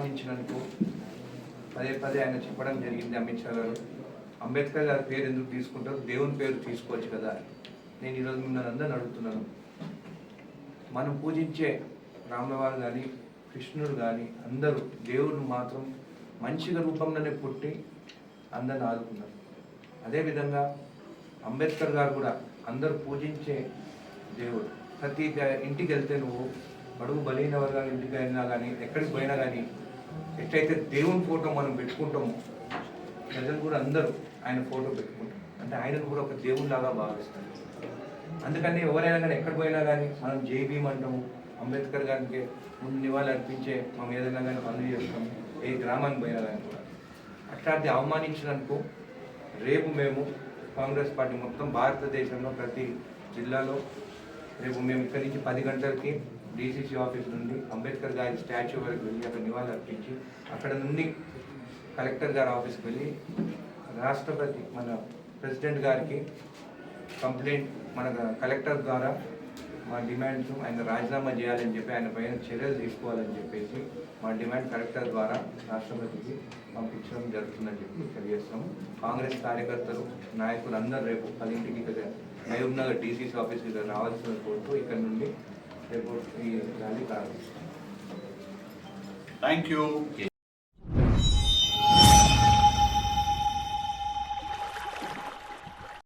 అవమానించినందుకు పదే పదే ఆయన చెప్పడం జరిగింది అమిత్ షా గారు అంబేద్కర్ గారి పేరు ఎందుకు తీసుకుంటారు? దేవుని పేరు తీసుకోవచ్చు కదా. నేను ఈరోజు మిమ్మల్ని అందరిని అడుగుతున్నాను. మనం పూజించే రామవారు కానీ కృష్ణుడు కానీ అందరూ దేవుడు మాత్రం మంచిగా రూపంలోనే పుట్టి అందరిని ఆదుకున్నారు. అదేవిధంగా అంబేద్కర్ గారు కూడా అందరూ పూజించే దేవుడు. ప్రతి ఇంటికి వెళ్తే నువ్వు బడుగు బలైన వర్గాల ఇంటికి వెళ్ళినా కానీ ఎక్కడికి పోయినా కానీ ఎట్లయితే దేవుని ఫోటో మనం పెట్టుకుంటామో ప్రజలు కూడా అందరూ ఆయన ఫోటో పెట్టుకుంటాం అంటే ఆయనను కూడా ఒక దేవునిలాగా భావిస్తారు. అందుకని ఎవరైనా కానీ ఎక్కడ పోయినా కానీ మనం జేబీఎం అంటాము అంబేద్కర్ గారికి ముందు నివాళులు అర్పించే మనం ఏదైనా కానీ పనులు చేస్తాం ఏ గ్రామానికి పోయినా కానీ కూడా. అట్లాంటి అవమానించినందుకు రేపు మేము కాంగ్రెస్ పార్టీ మొత్తం భారతదేశంలో ప్రతి జిల్లాలో రేపు మేము ఇక్కడి నుంచి పది గంటలకి డీసీసీ ఆఫీస్ నుండి అంబేద్కర్ గారి స్టాచ్యూ వరకు వెళ్ళి అక్కడ నివాళులు అర్పించి అక్కడ నుండి కలెక్టర్ గారి ఆఫీస్కి వెళ్ళి రాష్ట్రపతి మన ప్రెసిడెంట్ గారికి కంప్లైంట్ మన కలెక్టర్ ద్వారా మా డిమాండ్స్ ఆయన రాజీనామా చేయాలని చెప్పి ఆయన పైన చర్యలు తీసుకోవాలని చెప్పేసి మా డిమాండ్ కలెక్టర్ ద్వారా రాష్ట్రపతికి పంపించడం జరుగుతుందని చెప్పి తెలియజేస్తాము. కాంగ్రెస్ కార్యకర్తలు నాయకులు అందరూ రేపు పదింటికి ఇక్కడ మహబూబ్ నగర్ డీసీసీ ఆఫీస్కి రావాల్సిన కోరుతూ ఇక్కడ నుండి రేపు ఈ ర్యాలీ ప్రారంభిస్తాం థ్యాంక్ యూ